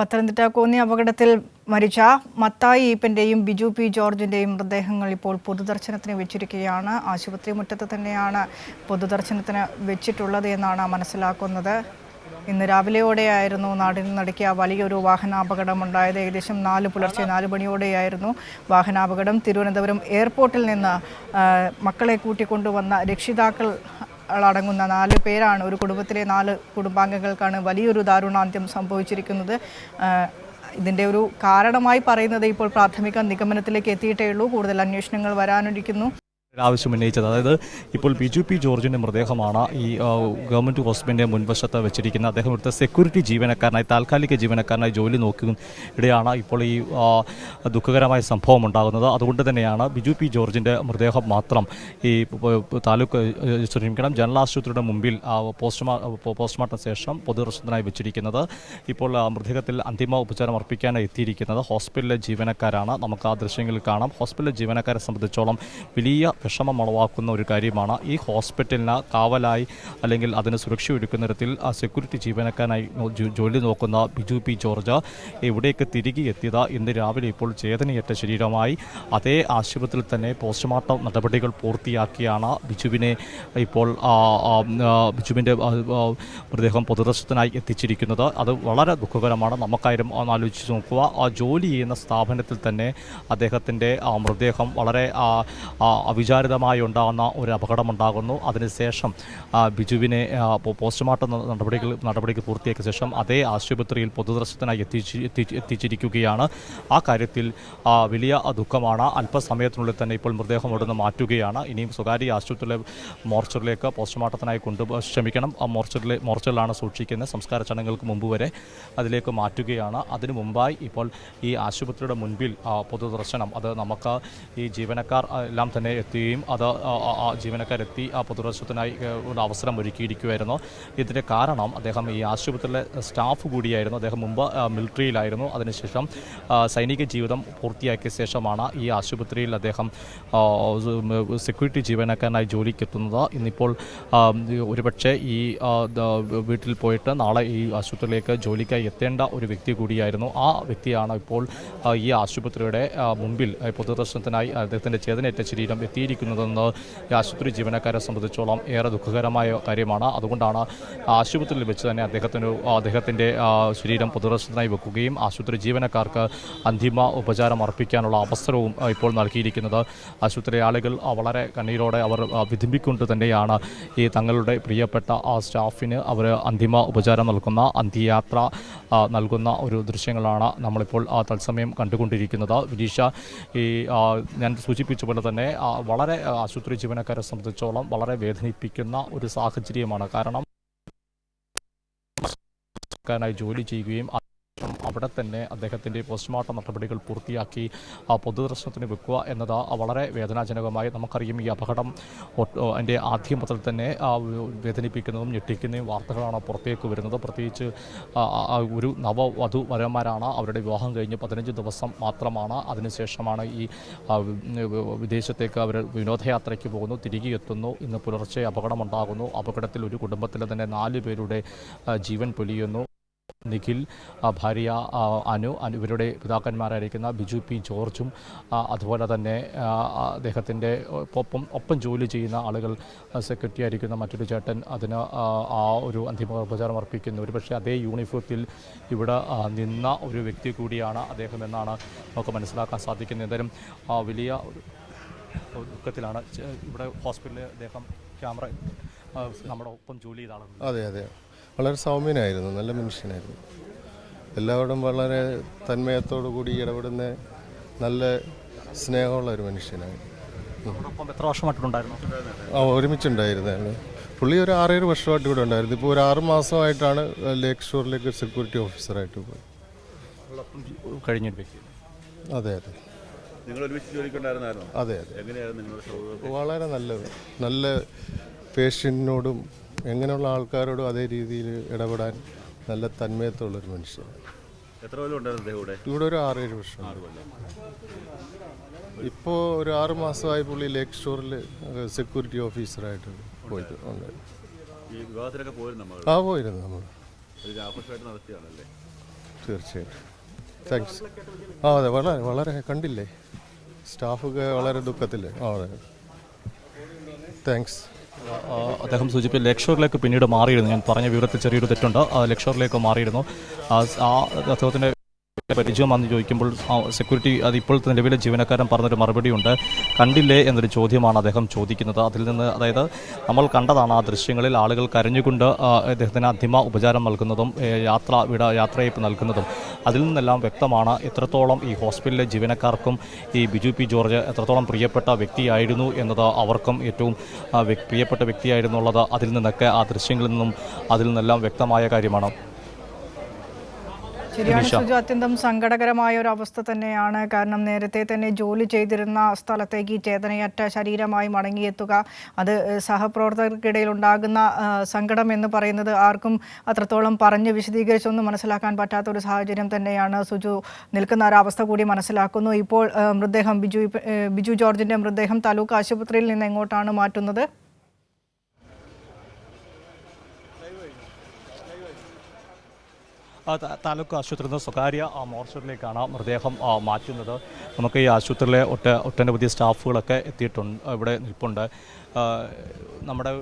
പത്തനംതിട്ട കോന്നി അപകടത്തിൽ മരിച്ച മത്തായി ഈപ്പന്റെയും ബിജു പി ജോർജിന്റെയും മൃതദേഹങ്ങൾ ഇപ്പോൾ പൊതുദർശനത്തിന് വെച്ചിരിക്കുകയാണ്. ആശുപത്രി മുറ്റത്ത് തന്നെയാണ് പൊതുദർശനത്തിന് വെച്ചിട്ടുള്ളത് എന്നാണ് മനസ്സിലാക്കുന്നത്. ഇന്ന് രാവിലെയോടെയായിരുന്നു നാടിന് നടക്കിയ വലിയൊരു വാഹനാപകടമുണ്ടായത് ഏകദേശം നാല് പുലർച്ചെ നാല് മണിയോടെയായിരുന്നു വാഹനാപകടം. തിരുവനന്തപുരം എയർപോർട്ടിൽ നിന്ന് മക്കളെ കൂട്ടിക്കൊണ്ടുവന്ന രക്ഷിതാക്കൾ അടങ്ങുന്ന നാല് പേരാണ്. ഒരു കുടുംബത്തിലെ നാല് കുടുംബാംഗങ്ങൾക്കാണ് വലിയൊരു ദാരുണാന്ത്യം സംഭവിച്ചിരിക്കുന്നത്. ഇതിന്റെ ഒരു കാരണമായി പറയുന്നത് ഇപ്പോൾ പ്രാഥമിക നിഗമനത്തിലേക്ക് എത്തിയിട്ടേ ഉള്ളൂ. കൂടുതൽ അന്വേഷണങ്ങൾ വരാനിരിക്കുന്നു. ആവശ്യം ഉന്നയിച്ചത്. അതായത് ഇപ്പോൾ ബിജു പി ജോർജിന്റെ മൃതദേഹമാണ് ഈ ഗവൺമെന്റ് ഗവൺമെന്റ് ഹോസ്പിറ്റലിന്റെ മുൻവശത്ത് വെച്ചിരിക്കുന്നത്. അദ്ദേഹം ഇവിടുത്തെ സെക്യൂരിറ്റി ജീവനക്കാരനായി താൽക്കാലിക ജീവനക്കാരനായി ജോലി നോക്കും ഇപ്പോൾ ഈ ദുഃഖകരമായ സംഭവം ഉണ്ടാകുന്നത്. അതുകൊണ്ട് തന്നെയാണ് ബിജു പി ജോർജിന്റെ മൃതദേഹം മാത്രം ഈ താലൂക്ക് ശ്രമിക്കണം ജനറൽ ആശുപത്രിയുടെ മുമ്പിൽ പോസ്റ്റ്മോർട്ടം ശേഷം പൊതുദർശനത്തിനായി വെച്ചിരിക്കുന്നത്. ഇപ്പോൾ മൃതദേഹത്തിൽ അന്തിമ ഉപചാരം അർപ്പിക്കാനായി എത്തിയിരിക്കുന്നത് ഹോസ്പിറ്റലിലെ ജീവനക്കാരാണ്. നമുക്ക് ആ ദൃശ്യങ്ങളിൽ കാണാം. ഹോസ്പിറ്റലിലെ ജീവനക്കാരെ സംബന്ധിച്ചോളം വലിയ വിഷമം ഉളവാക്കുന്ന ഒരു കാര്യമാണ് ഈ ഹോസ്പിറ്റലിന് കാവലായി അല്ലെങ്കിൽ അതിന് സുരക്ഷ ഒരുക്കുന്ന തരത്തിൽ സെക്യൂരിറ്റി ജീവനക്കാരനായി ജോലി നോക്കുന്ന ബിജു പി ജോർജ് ഇവിടേക്ക് തിരികെ എത്തിയത് ഇന്ന് രാവിലെ ഇപ്പോൾ ചേതനയേറ്റ ശരീരമായി അതേ ആശുപത്രിയിൽ തന്നെ പോസ്റ്റ്മോർട്ടം നടപടികൾ പൂർത്തിയാക്കിയാണ് ബിജുവിനെ ഇപ്പോൾ ബിജുവിന്റെ മൃതദേഹം പൊതുദർശനത്തിനായി എത്തിച്ചിരിക്കുന്നത്. അത് വളരെ ദുഃഖകരമാണ്. നമുക്കാരും ആലോചിച്ച് നോക്കുക. ആ ജോലി ചെയ്യുന്ന സ്ഥാപനത്തിൽ തന്നെ അദ്ദേഹത്തിന്റെ മൃതദേഹം വളരെ ആ, അവിചാരിതമായി ഉണ്ടാകുന്ന ഒരു അപകടമുണ്ടാകുന്നു. അതിനുശേഷം ബിജുവിനെ പോസ്റ്റ്മോർട്ടം നടപടികൾ നടപടികൾ പൂർത്തിയാക്കിയ ശേഷം അതേ ആശുപത്രിയിൽ പൊതുദർശനത്തിനായി എത്തിച്ച് എത്തിച്ച് എത്തിച്ചിരിക്കുകയാണ്. ആ കാര്യത്തിൽ വലിയ ദുഃഖമാണ്. അല്പസമയത്തിനുള്ളിൽ തന്നെ ഇപ്പോൾ മൃതദേഹം ഇവിടുന്ന് മാറ്റുകയാണ്. ഇനിയും സ്വകാര്യ ആശുപത്രിയിലെ മോർച്ചറിലേക്ക് പോസ്റ്റ്മോർട്ടത്തിനായി കൊണ്ടു ക്ഷമിക്കണം. ആ മോർച്ചറിലെ മോർച്ചറിലാണ് സൂക്ഷിക്കുന്നത്. സംസ്കാര ചടങ്ങുകൾക്ക് മുമ്പ് വരെ അതിലേക്ക് മാറ്റുകയാണ്. അതിനു മുമ്പായി ഇപ്പോൾ ഈ ആശുപത്രിയുടെ മുൻപിൽ പൊതുദർശനം അത് നമുക്ക് ഈ ജീവനക്കാർ എല്ലാം തന്നെ എത്തുകയും അത് ജീവനക്കാരെത്തി പൊതുദർശനത്തിനായി ഒരു അവസരം ഒരുക്കിയിരിക്കുമായിരുന്നു ഇതിന്റെ കാരണം അദ്ദേഹം ഈ ആശുപത്രിയിലെ സ്റ്റാഫ് കൂടിയായിരുന്നു. അദ്ദേഹം മുമ്പ് മിലിറ്ററിയിലായിരുന്നു. അതിനുശേഷം സൈനിക ജീവിതം പൂർത്തിയാക്കിയ ശേഷമാണ് ഈ ആശുപത്രിയിൽ അദ്ദേഹം സെക്യൂരിറ്റി ജീവനക്കാരനായി ജോലിക്ക് എത്തുന്നത് ഇന്നിപ്പോൾ ഒരുപക്ഷെ ഈ വീട്ടിൽ പോയിട്ട് നാളെ ഈ ആശുപത്രിയിലേക്ക് ജോലിക്കായി എത്തേണ്ട ഒരു വ്യക്തി കൂടിയായിരുന്നു. ആ വ്യക്തിയാണ് ഇപ്പോൾ ഈ ആശുപത്രിയുടെ മുമ്പിൽ പൊതുദർശനത്തിനായി അദ്ദേഹത്തിന്റെ ചേതനയേറ്റ ശരീരം എത്തിയിരിക്കുന്നതെന്ന് ഈ ആശുപത്രി ജീവനക്കാരെ സംബന്ധിച്ചോളം ഏറെ ദുഃഖകരമായ കാര്യമാണ്. അതുകൊണ്ടാണ് ആശുപത്രിയിൽ വെച്ച് തന്നെ അദ്ദേഹത്തിന് അദ്ദേഹത്തിന്റെ ശരീരം പൊതുദർശനത്തിനായി വെക്കുകയും ആശുപത്രി ജീവനക്കാർക്ക് അന്തിമ ഉപചാരം അർപ്പിക്കാനുള്ള അവസരവും ഇപ്പോൾ നൽകിയിരിക്കുന്നത്. ആശുപത്രി ആളുകൾ വളരെ കണ്ണീരോടെ അവർ വിധിമ്പിക്കൊണ്ട് തന്നെയാണ് ഈ തങ്ങളുടെ പ്രിയപ്പെട്ട ആ സ്റ്റാഫിന് അവർ അന്തിമ ഉപചാരം നൽകുന്ന അന്ത്യയാത്ര നൽകുന്ന ഒരു ദൃശ്യങ്ങളാണ് നമ്മളിപ്പോൾ തത്സമയം കണ്ടുകൊണ്ടിരിക്കുന്നത്. വിനീഷ ഈ ഞാൻ സൂചിപ്പിച്ച പോലെ തന്നെ ആ, വളരെ ആശുപത്രി ജീവനക്കാരെ സംബന്ധിച്ചോളം വളരെ വേദനിപ്പിക്കുന്ന ഒരു സാഹചര്യമാണ്. കാരണം ജോലി ചെയ്യുകയും അവിടെ തന്നെ അദ്ദേഹത്തിന്റെ പോസ്റ്റ്മോർട്ടം നടപടികൾ പൂർത്തിയാക്കി പൊതുദർശനത്തിന് വെക്കുക എന്നത് വളരെ വേദനാജനകമായി നമുക്കറിയും ഈ അപകടം അതിന്റെ ആദ്യം മുതൽ തന്നെ വേദനിപ്പിക്കുന്നതും ഞെട്ടിക്കുന്നതും വാർത്തകളാണ് പുറത്തേക്ക് വരുന്നത്. പ്രത്യേകിച്ച് ഒരു നവവധു വരന്മാരാണ് അവരുടെ വിവാഹം കഴിഞ്ഞ് പതിനഞ്ച് ദിവസം മാത്രമാണ്. അതിനുശേഷമാണ് ഈ വിദേശത്തേക്ക് അവർ വിനോദയാത്രയ്ക്ക് പോകുന്നു തിരികെ എത്തുന്നു. ഇന്ന് പുലർച്ചെ അപകടമുണ്ടാകുന്നു. അപകടത്തിൽ ഒരു കുടുംബത്തിലെ തന്നെ നാല് പേരുടെ ജീവൻ പൊലിയുന്നു. നിഖിൽ ഭാര്യ അനു ഇവരുടെ പിതാക്കന്മാരായിരിക്കുന്ന ബിജു പി ജോർജും അതുപോലെ തന്നെ അദ്ദേഹത്തിന്റെ ഒപ്പം ഒപ്പം ജോലി ചെയ്യുന്ന ആളുകൾ സെക്രട്ടറി ആയിരിക്കുന്ന മറ്റൊരു ചേട്ടൻ അതിന് ആ, ഒരു അന്തിമ ഉപചാരം അർപ്പിക്കുന്നു. ഒരുപക്ഷെ അതേ യൂണിഫോത്തിൽ ഇവിടെ നിന്ന ഒരു വ്യക്തി കൂടിയാണ് അദ്ദേഹം എന്നാണ് നമുക്ക് മനസ്സിലാക്കാൻ സാധിക്കുന്നത്. എന്തായാലും വലിയ ഒരു ദുഃഖത്തിലാണ് ഇവിടെ ഹോസ്പിറ്റലിൽ അദ്ദേഹം ക്യാമറ നമ്മുടെ ഒപ്പം ജോലി ചെയ്ത ആളുകൾ. അതെ അതെ. വളരെ സൗമ്യനായിരുന്നു നല്ല മനുഷ്യനായിരുന്നു. എല്ലാവരോടും വളരെ തന്മയത്തോടു കൂടി ഇടപെടുന്ന നല്ല സ്നേഹമുള്ള ഒരു മനുഷ്യനായിരുന്നു എത്ര വർഷമായിട്ടുണ്ടായിരുന്നു? ആ ഒരുമിച്ചുണ്ടായിരുന്നു പുള്ളി ഒരു ആറേഴ് വർഷമായിട്ട് ഇവിടെ ഉണ്ടായിരുന്നു. ഇപ്പോൾ ഒരു ആറ് മാസമായിട്ടാണ് ലേക്ക് ഷോറിലേക്ക് സെക്യൂരിറ്റി ഓഫീസറായിട്ട് പോയി. അതോടൊപ്പം കഴിഞ്ഞൊരു വ്യക്തി. അതെ അതെ. അതെ അതെ. എങ്ങനെയായിരുന്നു നിങ്ങളുടെ സൗഹൃദം വളരെ നല്ലത്. നല്ല പേഷ്യന്റിനോടും എങ്ങനെയുള്ള ആൾക്കാരോടും അതേ രീതിയിൽ ഇടപെടാൻ നല്ല തന്മയത്തുള്ളൊരു മനുഷ്യനാണ്. എത്ര കൊല്ലം ഇവിടെ? ഒരു ആറേഴ് വർഷം. ഇപ്പോൾ ഒരു ആറ് മാസമായി പുള്ളി ലേക്ക് സ്റ്റോറിൽ സെക്യൂരിറ്റി ഓഫീസറായിട്ട് പോയിട്ട് ഉണ്ട് ആ പോയിരുന്നു നമ്മൾ തീർച്ചയായിട്ടും. താങ്ക്സ് ആ അതെ വളരെ വളരെ കണ്ടില്ലേ? സ്റ്റാഫൊക്കെ വളരെ ദുഃഖത്തില്ലേ ആ അതെ. താങ്ക്സ് അദ്ദേഹം സൂചിപ്പിച്ച ലക്ഷോറിലേക്ക് പിന്നീട് മാറിയിരുന്നു. ഞാൻ പറഞ്ഞ വിവരത്തിൽ ചെറിയൊരു തെറ്റുണ്ട്. ലക്ഷോറിലേക്ക് മാറിയിരുന്നു. ആ അദ്ദേഹത്തിന്റെ പരിചയമാണെന്ന് ചോദിക്കുമ്പോൾ സെക്യൂരിറ്റി അത് ഇപ്പോഴത്തെ നിലവിലെ ജീവനക്കാരൻ പറഞ്ഞൊരു മറുപടിയുണ്ട് കണ്ടില്ലേ എന്നൊരു ചോദ്യമാണ് അദ്ദേഹം ചോദിക്കുന്നത്. അതിൽ നിന്ന് അതായത് നമ്മൾ കണ്ടതാണ് ആ ദൃശ്യങ്ങളിൽ ആളുകൾ കരഞ്ഞുകൊണ്ട് അദ്ദേഹത്തിന് അന്തിമ ഉപചാരം നൽകുന്നതും യാത്ര വിട യാത്രയപ്പ് നൽകുന്നതും. അതിൽ നിന്നെല്ലാം വ്യക്തമാണ് എത്രത്തോളം ഈ ഹോസ്പിറ്റലിലെ ജീവനക്കാർക്കും ഈ ബിജു പി ജോർജ് എത്രത്തോളം പ്രിയപ്പെട്ട വ്യക്തിയായിരുന്നു എന്നത് അവർക്കും ഏറ്റവും പ്രിയപ്പെട്ട വ്യക്തിയായിരുന്നുള്ളത് അതിൽ നിന്നൊക്കെ ആ ദൃശ്യങ്ങളിൽ നിന്നും അതിൽ നിന്നെല്ലാം വ്യക്തമായ കാര്യമാണ്. ശരിയാണ്. സുജു. അത്യന്തം സങ്കടകരമായ ഒരു അവസ്ഥ തന്നെയാണ്. കാരണം നേരത്തെ തന്നെ ജോലി ചെയ്തിരുന്ന സ്ഥലത്തേക്ക് ചേതനയറ്റ ശരീരമായി മടങ്ങിയെത്തുക അത് സഹപ്രവർത്തകർക്കിടയിൽ ഉണ്ടാകുന്ന സങ്കടം എന്ന് പറയുന്നത് ആർക്കും അത്രത്തോളം പറഞ്ഞ് വിശദീകരിച്ചൊന്നും മനസ്സിലാക്കാൻ പറ്റാത്ത ഒരു സാഹചര്യം തന്നെയാണ് സുജു നിൽക്കുന്ന ഒരവസ്ഥ കൂടി മനസ്സിലാക്കുന്നു. ഇപ്പോൾ മൃതദേഹം ബിജു ബിജു ജോർജിന്റെ മൃതദേഹം താലൂക്ക് ആശുപത്രിയിൽ നിന്ന് എങ്ങോട്ടാണ് മാറ്റുന്നത് ആ, ത- താലൂക്ക് ആശുപത്രിയിൽ നിന്ന് സ്വകാര്യ മോർച്ചറിലേക്കാണ് മൃതദേഹം മാറ്റുന്നത്. നമുക്ക് ഈ ആശുപത്രിയിലെ ഒട്ട ഒട്ടനവധി സ്റ്റാഫുകളൊക്കെ എത്തിയിട്ടുണ്ട് ഇവിടെ നിൽപ്പുണ്ട്. നമ്മുടെ